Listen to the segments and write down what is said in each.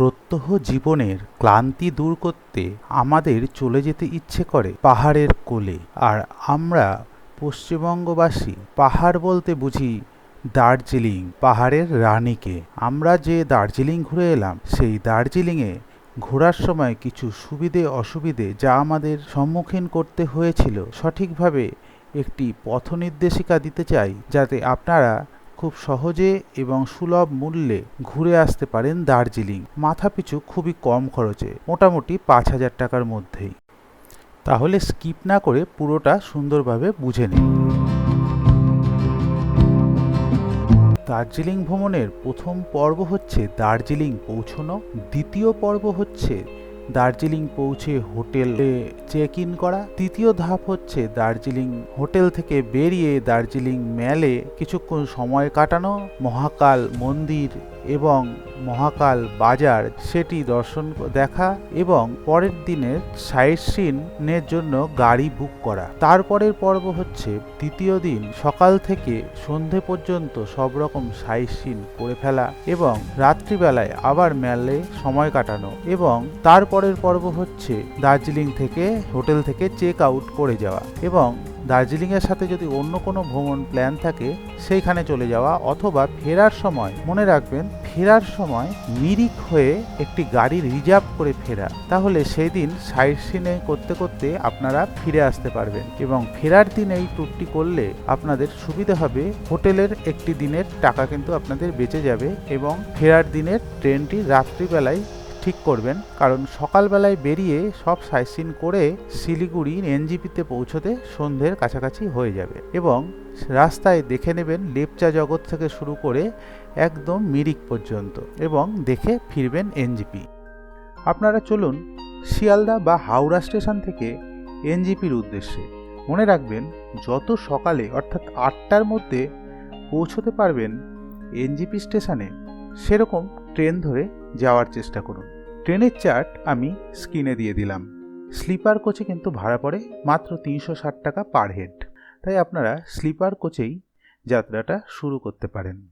প্রত্যহ জীবনের ক্লান্তি দূর করতে আমাদের চলে যেতে ইচ্ছে করে পাহাড়ের কোলে। আর আমরা পশ্চিমবঙ্গবাসী, পাহাড় বলতে বুঝি দার্জিলিং, পাহাড়ের রানীকে। আমরা যে দার্জিলিং ঘুরে এলাম, সেই দার্জিলিংয়ে ঘোরার সময় কিছু সুবিধে অসুবিধে যা আমাদের সম্মুখীন করতে হয়েছিল, সঠিকভাবে একটি পথ নির্দেশিকা দিতে চাই, যাতে আপনারা খুব সহজে এবং সুলভ মূল্যে ঘুরে আসতে পারেন দার্জিলিং। মাথাপিছু খুবই কম খরচে, মোটামুটি পাঁচ হাজার টাকার মধ্যেই। তাহলে স্কিপ না করে পুরোটা সুন্দরভাবে বুঝে নিন। দার্জিলিং ভ্রমণের প্রথম পর্ব হচ্ছে দার্জিলিং পৌঁছনো, দ্বিতীয় পর্ব হচ্ছে দার্জিলিং পৌঁছে হোটেলে চেক ইন করা। তৃতীয় ধাপ হচ্ছে দার্জিলিং হোটেল থেকে বেরিয়ে দার্জিলিং ম্যালে কিছুক্ষণ সময় কাটানো। মহাকাল মন্দির এবং মহাকাল বাজার সেটি দর্শন দেখা এবং পরের দিনের সাইট সিনের জন্য গাড়ি বুক করা। তারপরের পর্ব হচ্ছে তৃতীয় দিন সকাল থেকে সন্ধে পর্যন্ত সব রকম সাইট সিন করে ফেলা এবং রাত্রিবেলায় আবার মেলে সময় কাটানো এবং তারপরের পর্ব হচ্ছে দার্জিলিং থেকে হোটেল থেকে চেক আউট করে যাওয়া এবং দার্জিলিংয়ের সাথে যদি অন্য কোনো ভ্রমণ প্ল্যান থাকে, সেইখানে চলে যাওয়া অথবা ফেরার সময়, মনে রাখবেন, ফেরার সময় মিরিক হয়ে একটি গাড়ি রিজার্ভ করে ফেরা। তাহলে সেই দিন সাইট সিনে করতে করতে আপনারা ফিরে আসতে পারবেন এবং ফেরার দিন এই ট্যুরটি করলে আপনাদের সুবিধা হবে, হোটেলের একটি দিনের টাকা কিন্তু আপনাদের বেঁচে যাবে এবং ফেরার দিনের ট্রেনটি রাত্রিবেলায় ঠিক করবেন, কারণ সকালবেলায় বেরিয়ে সব সাইসিন করে শিলিগুড়ি এনজিপিতে পৌঁছতে সন্ধ্যের কাছাকাছি হয়ে যাবে এবং রাস্তায় দেখে নেবেন লেপচা জগৎ থেকে শুরু করে একদম মিরিক পর্যন্ত এবং দেখে ফিরবেন এনজিপি। আপনারা চলুন শিয়ালদা বা হাওড়া স্টেশন থেকে এনজিপির উদ্দেশ্যে। মনে রাখবেন, যত সকালে অর্থাৎ আটটার মধ্যে পৌঁছতে পারবেন এনজিপি স্টেশনে, সেরকম ট্রেন ধরে যাওয়ার চেষ্টা করুন। ট্রেনের চার্ট আমি স্ক্রিনে দিয়ে দিলাম। স্লিপার কোচে কিন্তু ভাড়া পড়ে মাত্র তিনশো ষাট টাকা পার হেড। তাই আপনারা স্লিপার কোচেই যাত্রাটা শুরু করতে পারেন।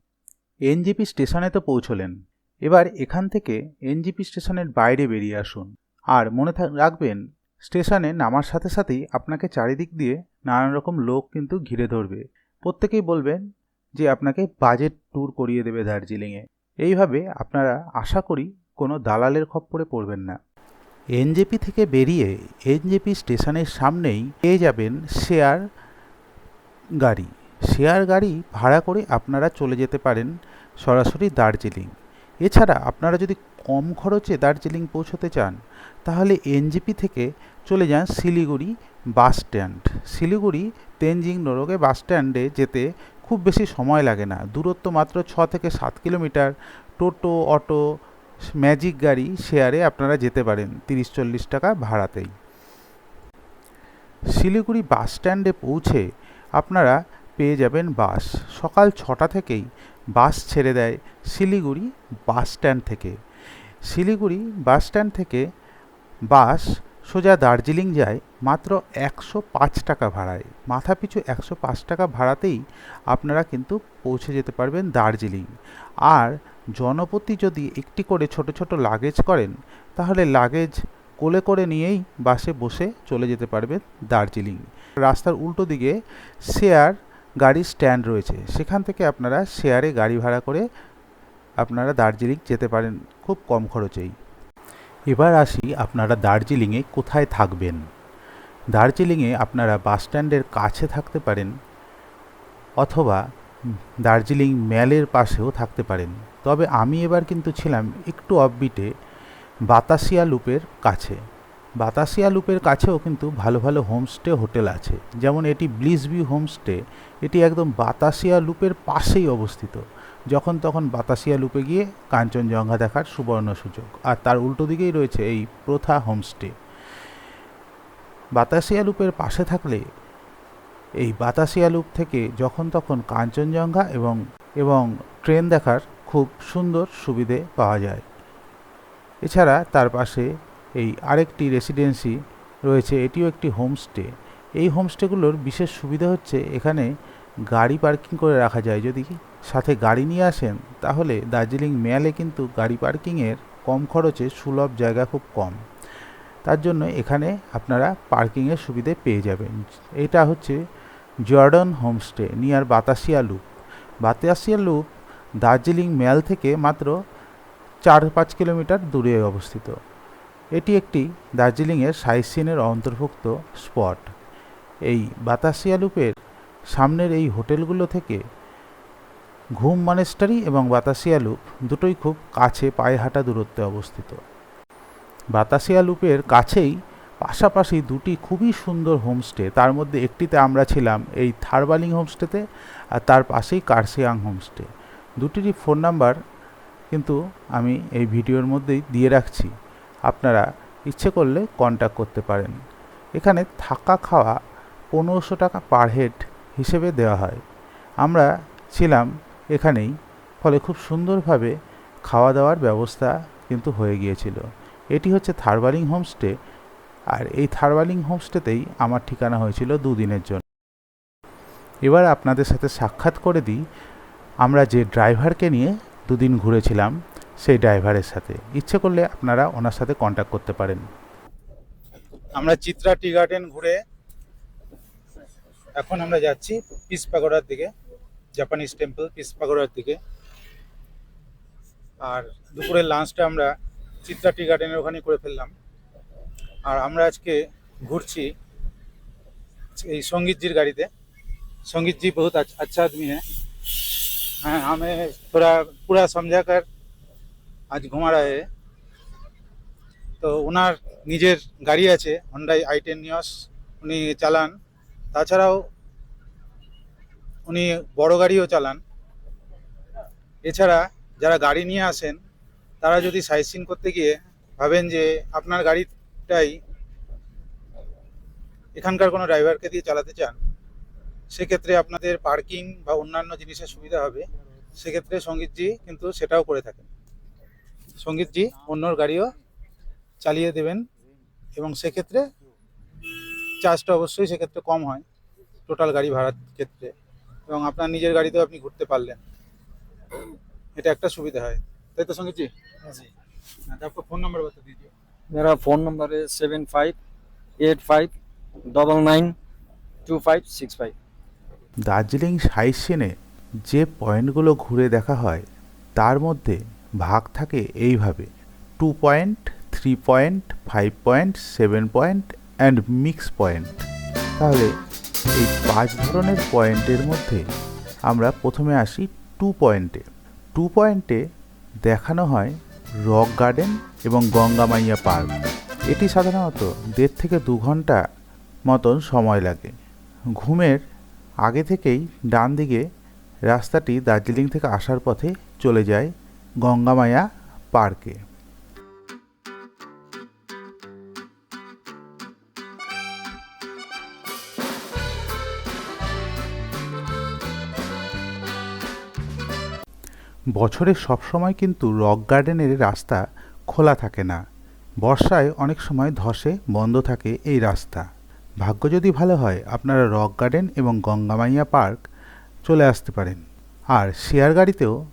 এনজিপি স্টেশনে তো পৌঁছলেন। এবার এখান থেকে এনজিপি স্টেশনের বাইরে বেরিয়ে আসুন। আর মনে রাখবেন, স্টেশনে নামার সাথে সাথেই আপনাকে চারিদিক দিয়ে নানান রকম লোক কিন্তু ঘিরে ধরবে। প্রত্যেকেই বলবেন যে আপনাকে বাজেট ট্যুর করিয়ে দেবে দার্জিলিংয়ে। এইভাবে আপনারা আশা করি কোনো দালালের খপ্পরে পড়বেন না। এনজেপি থেকে বেরিয়ে এনজেপি স্টেশনের সামনেই পেয়ে যাবেন শেয়ার গাড়ি। শেয়ার গাড়ি ভাড়া করে আপনারা চলে যেতে পারেন সরাসরি দার্জিলিং। এছাড়া আপনারা যদি কম খরচে দার্জিলিং পৌঁছতে চান, তাহলে এনজিপি থেকে চলে যান Siliguri bus stand. Siliguri, Tenzing Norgay bus স্ট্যান্ডে যেতে খুব বেশি সময় লাগে না। দূরত্ব মাত্র ছ থেকে সাত কিলোমিটার। টোটো, অটো, ম্যাজিক গাড়ি শেয়ারে আপনারা যেতে পারেন তিরিশ চল্লিশ টাকা ভাড়াতেই। শিলিগুড়ি বাস স্ট্যান্ডে পৌঁছে আপনারা পেয়ে যাবেন বাস। সকাল ছটা থেকেই বাস ছেড়ে দেয় শিলিগুড়ি বাস স্ট্যান্ড থেকে। শিলিগুড়ি বাস স্ট্যান্ড থেকে বাস সোজা দার্জিলিং যায় মাত্র একশো পাঁচ টাকা ভাড়ায়। মাথাপিছু একশো পাঁচ টাকা ভাড়াতেই আপনারা কিন্তু পৌঁছে যেতে পারবেন দার্জিলিং। আর জনপতি যদি একটি করে ছোট ছোট লাগেজ করেন, তাহলে লাগেজ কোলে করে নিয়েই বাসে বসে চলে যেতে পারবেন দার্জিলিং। রাস্তার উল্টো দিকে শেয়ার গাড়ির স্ট্যান্ড রয়েছে। সেখান থেকে আপনারা শেয়ারে গাড়ি ভাড়া করে আপনারা দার্জিলিং যেতে পারেন খুব কম খরচেই। এবার আসি আপনারা দার্জিলিংয়ে কোথায় থাকবেন। দার্জিলিংয়ে আপনারা বাসস্ট্যান্ডের কাছে থাকতে পারেন অথবা দার্জিলিং ম্যালের পাশেও থাকতে পারেন। তবে আমি এবার কিন্তু ছিলাম একটু অফবিটে বাতাসিয়া লুপের কাছে। বাতাসিয়া লুপের কাছেও কিন্তু ভালো ভালো হোমস্টে হোটেল আছে। যেমন এটি ব্লিস ভিউ হোমস্টে এটি একদম বাতাসিয়া লুপের পাশেই অবস্থিত। যখন তখন বাতাসিয়া লুপে গিয়ে কাঞ্চনজঙ্ঘা দেখার সুবর্ণ সুযোগ। আর তার উল্টো দিকেই রয়েছে এই প্রথা হোমস্টে। বাতাসিয়া লুপের পাশে থাকলে এই বাতাসিয়া লুপ থেকে যখন তখন কাঞ্চনজঙ্ঘা এবং এবং ট্রেন দেখার খুব সুন্দর সুবিধে পাওয়া যায়। এছাড়া তার পাশে এই আরেকটি রেসিডেন্সি রয়েছে, এটিও একটি হোমস্টে। এই হোমস্টেগুলোর বিশেষ সুবিধা হচ্ছে এখানে গাড়ি পার্কিং করে রাখা যায়। যদি সাথে গাড়ি নিয়ে আসেন, তাহলে দার্জিলিং মেয়ালে কিন্তু গাড়ি পার্কিংয়ের কম খরচে সুলভ জায়গা খুব কম। তার জন্য এখানে আপনারা পার্কিংয়ের সুবিধে পেয়ে যাবেন। এটা হচ্ছে Jordan homestay, near Batasia loop. Batasia loop Darjeeling mall থেকে মাত্র চার পাঁচ কিলোমিটার দূরে অবস্থিত। এটি একটি দার্জিলিংয়ের সাইসিনের অন্তর্ভুক্ত স্পট। এই বাতাসিয়া লুপের সামনের এই হোটেলগুলো থেকে ঘুম মনেস্টারি এবং বাতাসিয়া লুপ দুটোই খুব কাছে পায়ে হাঁটা দূরত্বে অবস্থিত। বাতাসিয়া লুপের কাছেই পাশাপাশি দুটি খুবই সুন্দর হোমস্টে, তার মধ্যে একটিতে আমরা ছিলাম এই থারবালিং হোমস্টেতে আর তার পাশেই কার্সিয়াং হোমস্টে। দুটিরই ফোন নাম্বার কিন্তু আমি এই ভিডিওর মধ্যেই দিয়ে রাখছি। আপনারা ইচ্ছে করলে কন্ট্যাক্ট করতে পারেন। এখানে থাকা খাওয়া পনেরোশো টাকা পার হেড হিসেবে দেওয়া হয়। আমরা ছিলাম এখানেই। ফলে খুব সুন্দরভাবে খাওয়া দাওয়ার ব্যবস্থা কিন্তু হয়ে গিয়েছিল। এটি হচ্ছে থারবালিং হোমস্টে, আর এই থারবালিং হোমস্টেতেই আমার ঠিকানা হয়েছিল দুদিনের জন্য। এবার আপনাদের সাথে সাক্ষাৎ করে দিই। আমরা যে ড্রাইভারকে নিয়ে দুদিন ঘুরেছিলাম, সেই ড্রাইভারের সাথে। ইচ্ছে করলে আপনারা ওনার সাথে কন্ট্যাক্ট করতে পারেন। আমরা চিত্রা টি গার্ডেন ঘুরে এখন আমরা যাচ্ছি পিস পাগোড়ার দিকে। জাপানিজ টেম্পল পিস পাগোড়ার দিকে আর দুপুরের লাঞ্চটা আমরা চিত্রা টি গার্ডেনের ওখানে করে ফেললাম আর আমরা আজকে ঘুরছি এই সঙ্গীতজির গাড়িতে संगीत जी बहुत अच्छा अच्छा आदमी है हाँ, हमें थोड़ा पूरा समझा कर আজ ঘুমা রায় তো ওনার নিজের গাড়ি আছে হন্ডাই আই টেন নিয়স উনি চালান তাছাড়াও উনি বড় গাড়িও চালান। এছাড়া যারা গাড়ি নিয়ে আসেন, তারা যদি সাইট সিন করতে গিয়ে ভাবেন যে আপনার গাড়িটাই এখানকার কোনো ড্রাইভারকে দিয়ে চালাতে চান, সেক্ষেত্রে আপনাদের পার্কিং বা অন্যান্য জিনিসের সুবিধা হবে। সেক্ষেত্রে সঙ্গীতজি কিন্তু সেটাও করে থাকেন। সঙ্গীতজি অন্যর গাড়িও চালিয়ে দেবেন এবং সেক্ষেত্রে চার্জটা অবশ্যই সেক্ষেত্রে কম হয় টোটাল গাড়ি ভাড়ার ক্ষেত্রে। এবং আপনার নিজের গাড়িতেও আপনি ঘুরতে পারলেন এটা একটা সুবিধা হয় তাই তো সঙ্গীতজি जी हाँ, तो आपका फोन नंबर बता दीजिए मेरा फ़ोन नंबर है seven five eight five double nine two five six five Darjeeling sightseeing যে পয়েন্টগুলো ঘুরে দেখা হয় তার মধ্যে ভাগ থাকে এইভাবে two point three point five point seven point and mix point তাহলে এই পাঁচ ধরনের পয়েন্টের মধ্যে আমরা প্রথমে আসি টু পয়েন্টে। টু পয়েন্টে দেখানো হয় রক গার্ডেন এবং গঙ্গামাইয়া পার্ক। এটি সাধারণত দেড় থেকে দু ঘণ্টা মতন সময় লাগে। ঘুমের আগে থেকেই ডান দিকে রাস্তাটি দার্জিলিং থেকে আসার পথে চলে যায় গঙ্গামায়া পার্কে। বছরের সব সময় কিন্তু রক গার্ডেনের রাস্তা খোলা থাকে না। বর্ষায় অনেক সময় ধসে বন্ধ থাকে এই রাস্তা। ভাগ্য যদি ভালো হয়, আপনারা রক গার্ডেন এবং গঙ্গামাইয়া পার্ক চলে আসতে পারেন। আর শেয়ার গাড়িতেও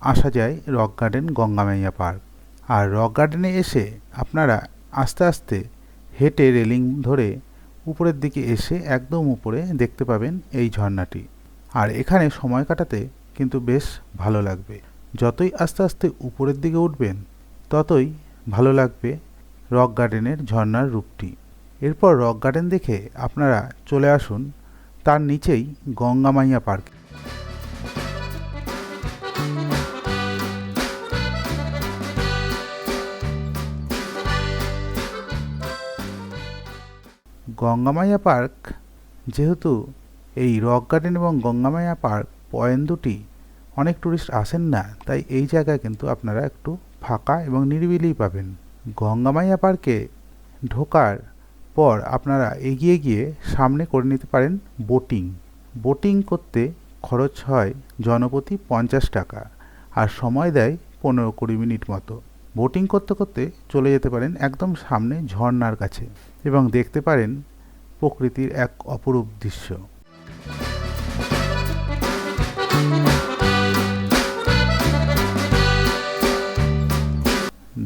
আসা যায় রক গার্ডেন, গঙ্গামাইয়া পার্ক। আর রক গার্ডেনে এসে আপনারা আস্তে আস্তে হেঁটে রেলিং ধরে উপরের দিকে এসে একদম উপরে দেখতে পাবেন এই ঝর্ণাটি। আর এখানে সময় কাটাতে কিন্তু বেশ ভালো লাগবে। যতই আস্তে আস্তে উপরের দিকে উঠবেন, ততই ভালো লাগবে রক গার্ডেনের ঝর্ণার রূপটি। এরপর রক গার্ডেন দেখে আপনারা চলে আসুন তার নিচেই গঙ্গামাইয়া পার্ক। গঙ্গামাইয়া পার্ক যেহেতু এই রক গার্ডেন এবং গঙ্গামাইয়া পার্ক পয়েন্ট দুটি অনেক ট্যুরিস্ট আসেন না, তাই এই জায়গায় কিন্তু আপনারা একটু ফাঁকা এবং নিরিবিলি পাবেন। গঙ্গামাইয়া পার্কে ঢোকার পর আপনারা এগিয়ে গিয়ে সামনে করে নিতে পারেন বোটিং। বোটিং করতে খরচ হয় জনপ্রতি পঞ্চাশ টাকা আর সময় দেয় পনেরো কুড়ি মিনিট মতো। বোটিং করতে করতে চলে যেতে পারেন একদম সামনে ঝর্ণার কাছে এবং দেখতে পারেন প্রকৃতির এক অপরূপ দৃশ্য।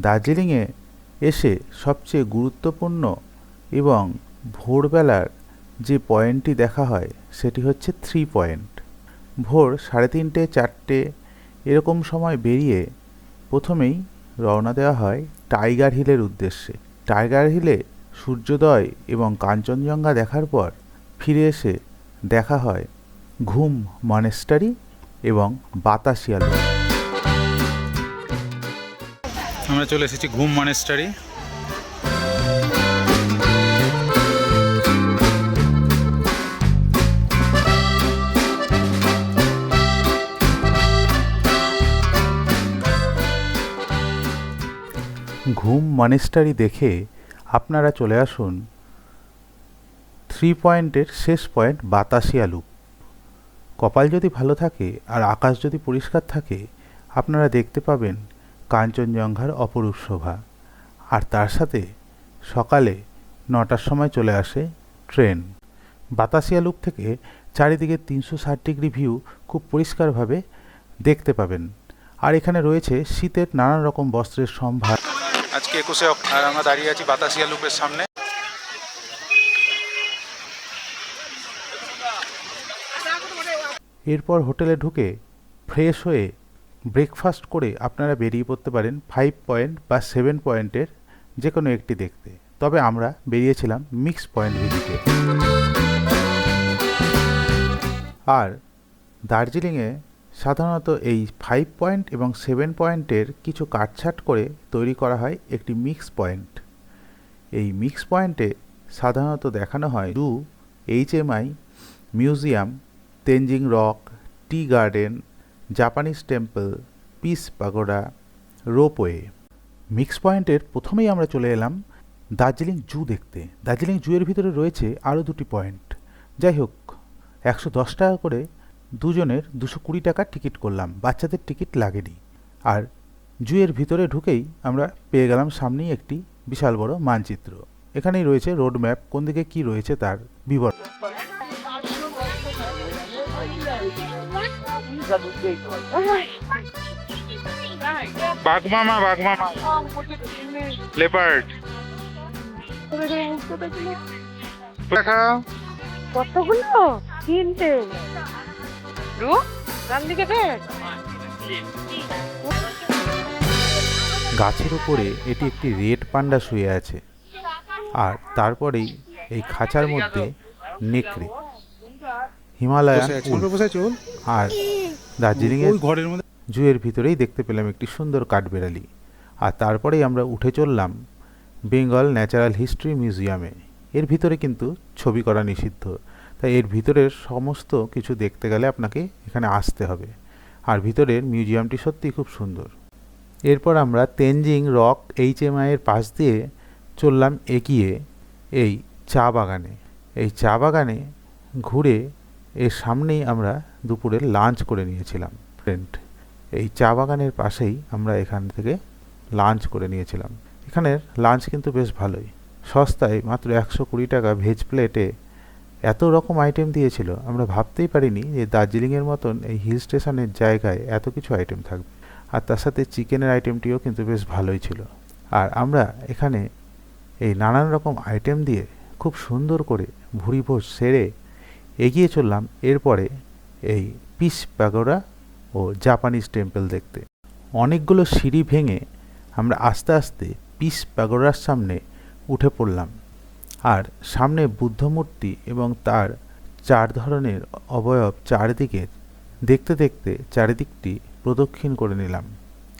দার্জিলিংয়ে এসে সবচেয়ে গুরুত্বপূর্ণ এবং ভোরবেলার যে পয়েন্টটি দেখা হয়, সেটি হচ্ছে থ্রি পয়েন্ট। ভোর সাড়ে তিনটে, চারটে এরকম সময় বেরিয়ে প্রথমেই রওনা দেওয়া হয় টাইগার হিলের উদ্দেশ্যে। টাইগার হিলে সূর্যোদয় এবং কাঞ্চনজঙ্ঘা দেখার পর ফিরে এসে দেখা হয় ঘুম মনেস্টারি এবং বাতাসিয়া আমরা চলে এসেছি ঘুম মনেস্টারি ঘুম মনেস্টারি দেখে আপনারা চলে আসুন থ্রি পয়েন্টের শেষ পয়েন্ট বাতাসিয়া লুপ। কপাল যদি ভালো থাকে আর আকাশ যদি পরিষ্কার থাকে, আপনারা দেখতে পাবেন কাঞ্চনজঙ্ঘার অপরূপ শোভা। আর তার সাথে সকালে নটার সময় চলে আসে ট্রেন। বাতাসিয়া লুক থেকে চারিদিকে তিনশো ষাট ডিগ্রি ভিউ খুব পরিষ্কারভাবে দেখতে পাবেন। আর এখানে রয়েছে শীতের নানান রকম বস্ত্রের সম্ভার। আজকে একুশে আর আমরা দাঁড়িয়ে আছি বাতাসিয়া লুপের সামনে। এরপর হোটেলে ঢুকে ফ্রেশ হয়ে ব্রেকফাস্ট করে আপনারা বেরিয়ে পড়তে পারেন ফাইভ পয়েন্ট বা সেভেন পয়েন্টের যে কোনো একটি দেখতে। তবে আমরা বেরিয়েছিলাম মিক্স পয়েন্ট ভিজিটে আর দার্জিলিংয়ে সাধারণত এই ফাইভ পয়েন্ট এবং সেভেন পয়েন্টের কিছু কাটছাট করে তৈরি করা হয় একটি মিক্স পয়েন্ট এই মিক্স পয়েন্টে সাধারণত দেখানো হয় zoo HMI museum Tenzing rock tea garden Japanese temple peace pagoda ropeway mix পয়েন্টের প্রথমেই আমরা চলে এলাম দার্জিলিং জু দেখতে। দার্জিলিং জুয়ের ভিতরে রয়েছে আরও দুটি পয়েন্ট যাই হোক, একশো দশ টাকা করে দুজনের দুশো কুড়ি টাকার টিকিট করলাম। বাচ্চাদের টিকিট লাগেনি। আর জুয়ের ভিতরে ঢুকেই আমরা পেয়ে গেলাম সামনেই একটি বিশাল বড় মানচিত্র। এখানেই রয়েছে রোড ম্যাপ কোন দিকে কী রয়েছে তার বিবরণ। বাঘমামা বাঘমামা লেপার্ড দেখাও কতগুলো? তিনটে। রু ডান দিকে গাছের উপরে এটি একটি রেড পান্ডা শুয়ে আছে আর তারপরেই এই খাঁচার মধ্যে নেকড়ে হিমালয়ান আর দার্জিলিংয়ের ঘরের মধ্যে জুয়ের ভিতরেই দেখতে পেলাম একটি সুন্দর কাঠবেড়ালি। আর তারপরেই আমরা উঠে চললাম বেঙ্গল ন্যাচারাল হিস্ট্রি মিউজিয়ামে। এর ভিতরে কিন্তু ছবি করা নিষিদ্ধ। তাই এর ভিতরের সমস্ত কিছু দেখতে গেলে আপনাকে এখানে আসতে হবে। আর ভিতরের মিউজিয়ামটি সত্যিই খুব সুন্দর। এরপর আমরা তেনজিং রক এইচএমআই এর পাশ দিয়ে চললাম এগিয়ে এই চা বাগানে। এই চা বাগানে ঘুরে এর সামনেই আমরা দুপুরে লাঞ্চ করে নিয়েছিলাম। ফ্রেন্ড এই চা বাগানের পাশেই আমরা এখান থেকে লাঞ্চ করে নিয়েছিলাম। এখানের লাঞ্চ কিন্তু বেশ ভালোই। সস্তায় মাত্র একশো কুড়ি টাকা ভেজ প্লেটে এত রকম আইটেম দিয়েছিল, আমরা ভাবতেই পারিনি যে দার্জিলিংয়ের মতন এই হিল স্টেশনের জায়গায় এত কিছু আইটেম থাকবে। আর তার সাথে চিকেনের আইটেমটিও কিন্তু বেশ ভালোই ছিল। আর আমরা এখানে এই নানান রকম আইটেম দিয়ে খুব সুন্দর করে ভুড়ি ভোজ সেরে এগিয়ে চললাম এরপরে এই পিস প্যাগোডা ও জাপানিজ টেম্পল দেখতে। অনেকগুলো সিঁড়ি ভেঙে আমরা আস্তে আস্তে পিস প্যাগোডার সামনে উঠে পড়লাম। আর সামনে বুদ্ধমূর্তি এবং তার চার ধরনের অবয়ব চারিদিকের দেখতে দেখতে চারিদিকটি প্রদক্ষিণ করে নিলাম।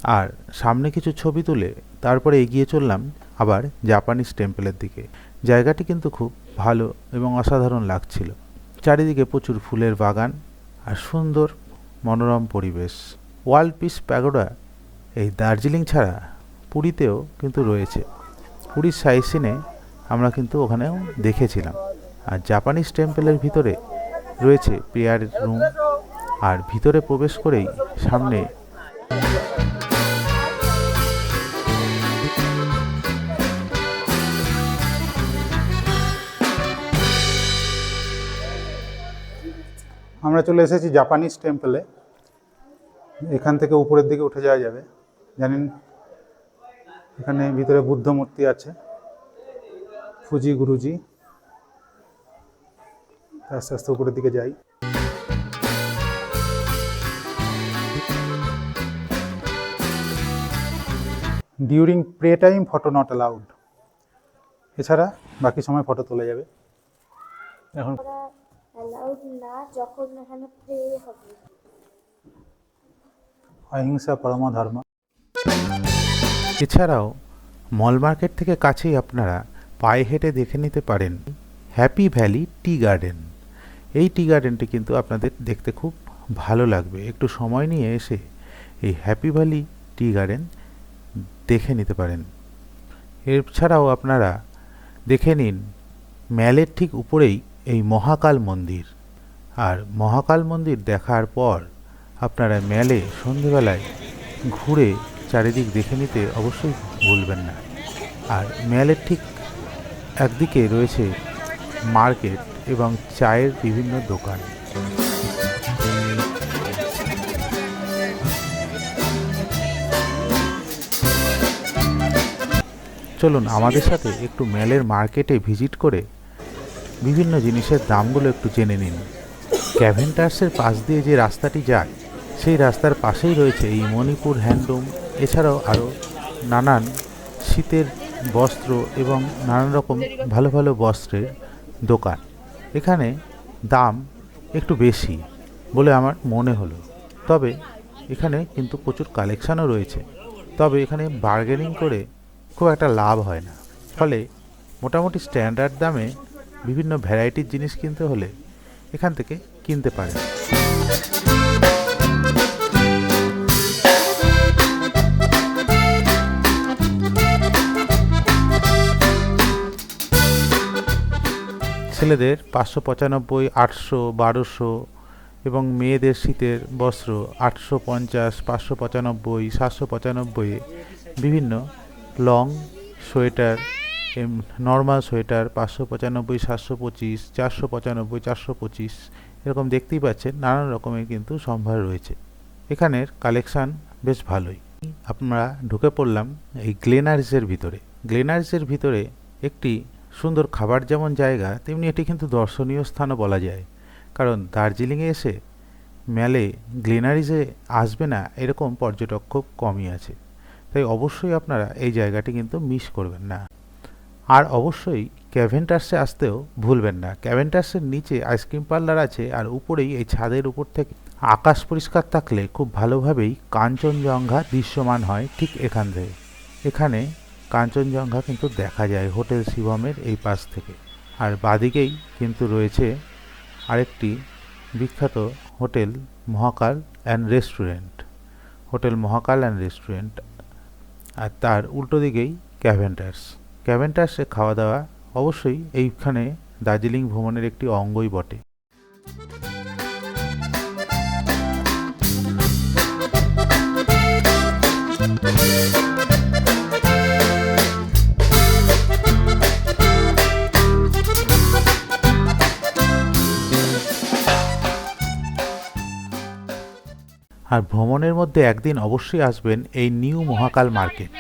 আর সামনে কিছু ছবি তুলে তারপরে এগিয়ে চললাম আবার জাপানিজ টেম্পলের দিকে। জায়গাটি কিন্তু খুব ভালো এবং অসাধারণ লাগছিল। চারিদিকে প্রচুর ফুলের বাগান আর সুন্দর মনোরম পরিবেশ। ওয়ার্ল্ড পিস প্যাগোডা এই দার্জিলিং ছাড়া পুরীতেও কিন্তু রয়েছে। পুরীর সাইসিনে আমরা কিন্তু ওখানেও দেখেছিলাম। আর জাপানিজ টেম্পলের ভিতরে রয়েছে প্রেয়ার রুম আর ভিতরে প্রবেশ করেই সামনে আমরা চলে এসেছি জাপানিজ টেম্পলে এখান থেকে উপরের দিকে উঠে যাওয়া যাবে। জানেন, এখানে ভিতরে বুদ্ধ মূর্তি আছে। ফুজি গুরুজি। আস্তে আস্তে উপরের দিকে যাই। During pray time photo not allowed এছাড়া বাকি সময় ফটো তোলা যাবে। এখন না যখন এখানে প্রে হবে। অহিংসা পরম ধর্ম এছাড়াও মল মার্কেট থেকে কাছেই আপনারা পায়ে হেঁটে দেখে নিতে পারেন হ্যাপি ভ্যালি টি গার্ডেন এই টি গার্ডেনটি কিন্তু আপনাদের দেখতে খুব ভালো লাগবে। একটু সময় নিয়ে এসে এই হ্যাপি ভ্যালি টি গার্ডেন দেখে নিতে পারেন। এছাড়াও আপনারা দেখে নিন ম্যালের ঠিক উপরেই এই মহাকাল মন্দির। আর মহাকাল মন্দির দেখার পর আপনারা ম্যালে সন্ধেবেলায় ঘুরে চারিদিক দেখে নিতে অবশ্যই ভুলবেন না। আর ম্যালের ঠিক একদিকে রয়েছে মার্কেট এবং চায়ের বিভিন্ন দোকান। চলুন, আমাদের সাথে একটু ম্যালের মার্কেটে ভিজিট করে বিভিন্ন জিনিসের দামগুলো একটু জেনে নিন। ক্যাভেন্টার্সের পাশ দিয়ে যে রাস্তাটি যায়, সেই রাস্তার পাশেই রয়েছে এই মণিপুর হ্যান্ডলুম। এছাড়াও আরও নানান শীতের বস্ত্র এবং নানান রকম ভালো ভালো বস্ত্রের দোকান। এখানে দাম একটু বেশি বলে আমার মনে হলো। তবে এখানে কিন্তু প্রচুর কালেকশানও রয়েছে। তবে এখানে বার্গেনিং করে খুব একটা লাভ হয় না। ফলে মোটামুটি স্ট্যান্ডার্ড দামে বিভিন্ন ভ্যারাইটির জিনিস কিনতে হলে এখান থেকে কিনতে পারেন ছেলেদের পাঁচশো পঁচানব্বই, আটশো, বারোশো এবং মেয়েদের শীতের বস্ত্র আটশো পঞ্চাশ, পাঁচশো পঁচানব্বই, সাতশো পঁচানব্বই বিভিন্ন লং সোয়েটার নর্মাল সোয়েটার পাঁচশো পঁচানব্বই, সাতশো পঁচিশ, চারশো পঁচানব্বই, চারশো পঁচিশ এরকম দেখতেই পাচ্ছেন, নানান রকমের কিন্তু সম্ভার রয়েছে। এখানের কালেকশান বেশ ভালোই। আমরা ঢুকে পড়লাম এই গ্লেনারিসের ভিতরে। গ্লেনারিসের ভিতরে একটি সুন্দর খাবার যেমন জায়গা, তেমনি এটি কিন্তু দর্শনীয় স্থানও বলা যায়। কারণ দার্জিলিংয়ে এসে মেলে গ্লেনারিজে আসবে না, এরকম পর্যটক খুব কমই আছে। তাই অবশ্যই আপনারা এই জায়গাটি কিন্তু মিস করবেন না। আর অবশ্যই ক্যাভেন্টার্সে আসতেও ভুলবেন না। ক্যাভেন্টার্সের নিচে আইসক্রিম পার্লার আছে আর উপরেই এই ছাদের উপর থেকে আকাশ পরিষ্কার থাকলে খুব ভালোভাবেই কাঞ্চনজঙ্ঘা দৃশ্যমান হয় ঠিক এখান থেকে। এখানে কাঞ্চনজঙ্ঘা কিন্তু দেখা যায় হোটেল শিবমের এই পাশ থেকে। আর বাদিকেই কিন্তু রয়েছে আরেকটি বিখ্যাত hotel Mahakal and restaurant. Hotel Mahakal and restaurant. আর তার উল্টো দিকেই ক্যাভেন্টার্স। ক্যাভেন্টার্সে খাওয়া দাওয়া অবশ্যই এইখানে দার্জিলিং ভ্রমণের একটি অঙ্গই বটে। আর ভ্রমণের মধ্যে একদিন অবশ্যই আসবেন এই নিউ মহাকাল মার্কেট।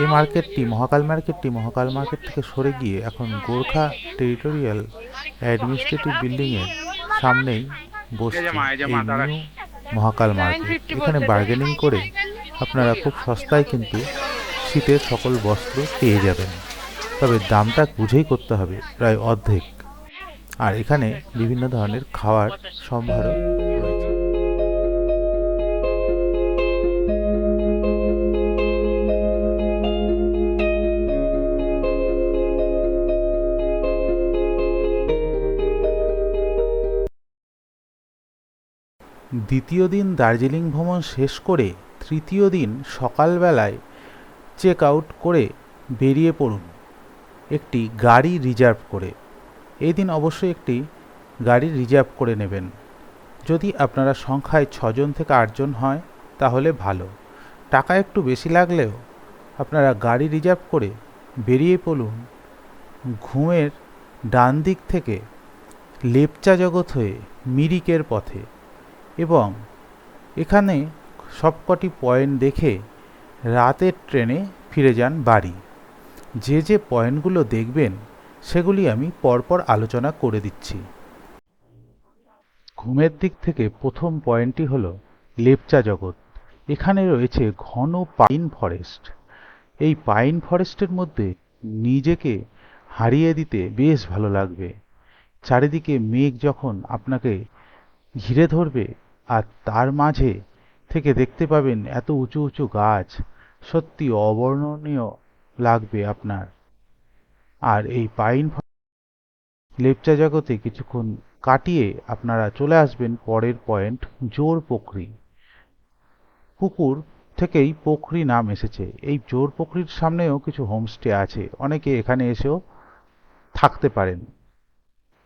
এই মার্কেটটি মহাকাল মার্কেটটি মহাকাল মার্কেট থেকে সরে গিয়ে এখন গোর্খা টেরিটোরিয়াল অ্যাডমিনিস্ট্রেটিভ বিল্ডিংয়ের সামনেই বসছে এই নিউ মহাকাল মার্কেট। এখানে বার্গেনিং করে আপনারা খুব সস্তায় কিন্তু শীতের সকল বস্ত্র পেয়ে যাবেন। তবে দামটা বুঝেই করতে হবে প্রায় অর্ধেক। আর এখানে বিভিন্ন ধরনের খাওয়ার সম্ভারও দ্বিতীয় দিন দার্জিলিং ভ্রমণ শেষ করে তৃতীয় দিন সকালবেলায় চেক আউট করে বেরিয়ে পড়ুন। একটি গাড়ি রিজার্ভ করে। এই দিন অবশ্যই একটি গাড়ি রিজার্ভ করে নেবেন। যদি আপনারা সংখ্যায় ছজন থেকে আটজন হয়, তাহলে ভালো। টাকা একটু বেশি লাগলেও আপনারা গাড়ি রিজার্ভ করে বেরিয়ে পড়ুন। ঘুমের ডান দিক থেকে লেপচা জগৎ হয়ে মিরিকের পথে। এবং এখানে সবকটি পয়েন্ট দেখে রাতের ট্রেনে ফিরে যান বাড়ি। যে যে পয়েন্টগুলো দেখবেন, সেগুলি আমি পরপর আলোচনা করে দিচ্ছি। ঘুমের দিক থেকে প্রথম পয়েন্টটি হল লেপচা জগৎ। এখানে রয়েছে ঘন পাইন ফরেস্ট। এই পাইন ফরেস্টের মধ্যে নিজেকে হারিয়ে দিতে বেশ ভালো লাগবে। চারিদিকে মেঘ যখন আপনাকে ঘিরে ধরবে আর তার মাঝে থেকে দেখতে পাবেন এত উঁচু উঁচু গাছ। সত্যি অবর্ণনীয় লাগবে আপনার। আর এই পাইন লেপচা জগতে কিছুক্ষণ কাটিয়ে আপনারা চলে আসবেন পরের পয়েন্ট, জোর পোখরি। পুকুর থেকেই পোখরি নাম এসেছে। এই জোর পোখরির সামনেও কিছু হোমস্টে আছে। অনেকে এখানে এসেও থাকতে পারেন।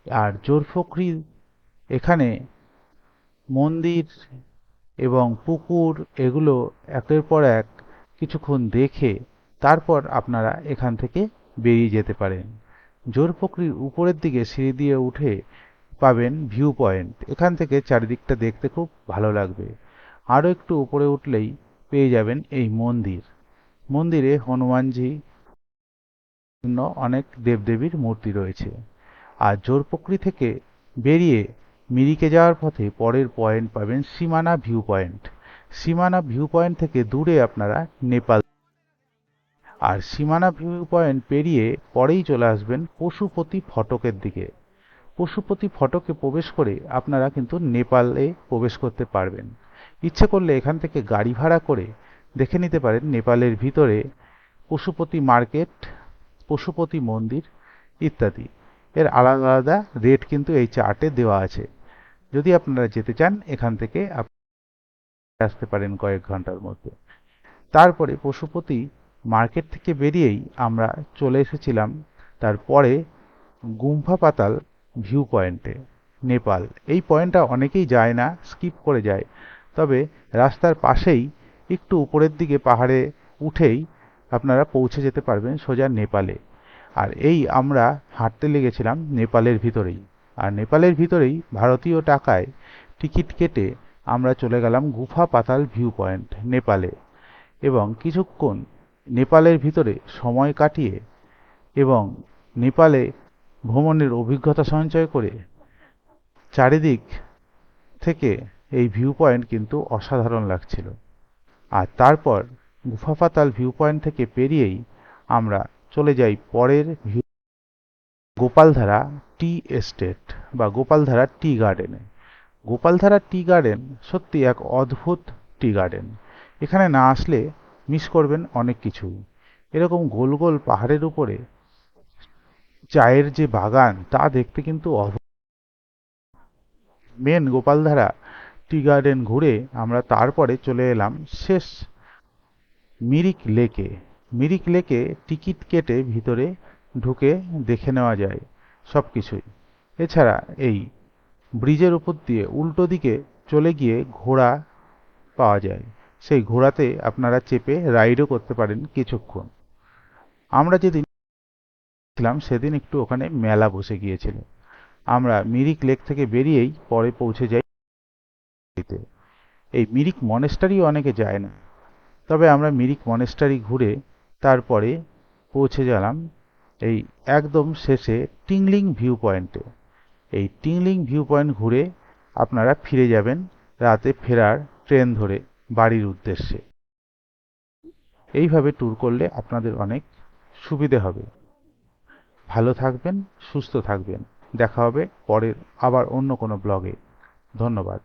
আর জোর পোখরি এখানে মন্দির এবং পুকুর এগুলো একের পর এক কিছুক্ষণ দেখে তারপর আপনারা এখান থেকে বেরিয়ে যেতে পারেন। জোরপোখরির উপরের দিকে সিঁড়ি দিয়ে উঠে পাবেন ভিউ পয়েন্ট এখান থেকে চারিদিকটা দেখতে খুব ভালো লাগবে। আরও একটু উপরে উঠলেই পেয়ে যাবেন এই মন্দির। মন্দিরে হনুমানজি অনেক দেবদেবীর মূর্তি রয়েছে। আর জোরপোখরি থেকে বেরিয়ে মিরিকে যাওয়ার পথে পরের পয়েন্ট পাবেন Simana view point Simana view point থেকে দূরে আপনারা নেপাল। আর সীমানা ভিউ পয়েন্ট পেরিয়ে পরেই চলে আসবেন পশুপতি ফটকের দিকে। পশুপতি ফটকে প্রবেশ করে আপনারা কিন্তু নেপালে প্রবেশ করতে পারবেন। ইচ্ছে করলে এখান থেকে গাড়ি ভাড়া করে দেখে নিতে পারেন নেপালের ভিতরে পশুপতি মার্কেট, পশুপতি মন্দির ইত্যাদি। এর আলাদা আলাদা রেট কিন্তু এই চার্টে দেওয়া আছে। যদি আপনারা যেতে চান, এখান থেকে আসতে পারেন কয়েক ঘণ্টার মধ্যে। তারপরে পশুপতি মার্কেট থেকে বেরিয়েই আমরা চলে এসেছিলাম তারপরে গুম্ফা পাতাল ভিউ পয়েন্টে নেপাল। এই পয়েন্টটা অনেকেই যায় না স্কিপ করে যায়। তবে রাস্তার পাশেই একটু উপরের দিকে পাহাড়ে উঠেই আপনারা পৌঁছে যেতে পারবেন সোজা নেপালে। আর এই আমরা হাঁটতে লেগেছিলাম নেপালের ভিতরেই। আর নেপালের ভিতরেই ভারতীয় টাকায় টিকিট কেটে আমরা চলে গেলাম গুফা পাতাল ভিউ পয়েন্ট, নেপালে। এবং কিছুক্ষণ নেপালের ভিতরে সময় কাটিয়ে এবং নেপালে ভ্রমণের অভিজ্ঞতা সঞ্চয় করে চারিদিক থেকে এই ভিউ পয়েন্ট কিন্তু অসাধারণ লাগছিল। আর তারপর গুফা পাতাল ভিউ পয়েন্ট থেকে পেরিয়েই আমরা চলে যাই পরের ভিউ গোপালধারা টি এস্টেট বা গোপালধারা টি গার্ডেনে। গোপালধারা টি গার্ডেন সত্যি এক অদ্ভুত টি গার্ডেন। এখানে না আসলে মিস করবেন অনেক কিছু। এরকম গোল গোল পাহাড়ের উপরে চায়ের যে বাগান, তা দেখতে কিন্তু মেন গোপালধারা টি গার্ডেন ঘুরে আমরা তারপরে চলে এলাম শেষ মিরিক লেকে। মিরিক লেকে টিকিট কেটে ভিতরে ঢুকে দেখে নেওয়া যায় সব কিছুই এছাড়া এই ব্রিজের উপর দিয়ে উল্টো দিকে চলে গিয়ে ঘোড়া পাওয়া যায়। সেই ঘোড়াতে আপনারা চেপে রাইডও করতে পারেন কিছুক্ষণ। আমরা যেদিন ছিলাম, সেদিন একটু ওখানে মেলা বসে গিয়েছিল। আমরা মিরিক লেক থেকে বেরিয়েই পরে পৌঁছে যাই এই মিরিক মনেস্টারি অনেকে যায় না। তবে আমরা মিরিক মনেস্টারি ঘুরে তারপরে পৌঁছে গেলাম এই একদম শেষে টিংলিং ভিউ পয়েন্টে এই টিংলিং ভিউ পয়েন্ট ঘুরে আপনারা ফিরে যাবেন রাতে ফেরার ট্রেন ধরে বাড়ির উদ্দেশ্যে। এইভাবে ট্যুর করলে আপনাদের অনেক সুবিধে হবে। ভালো থাকবেন, সুস্থ থাকবেন। দেখা হবে পরের আবার অন্য কোনো ব্লগে ধন্যবাদ।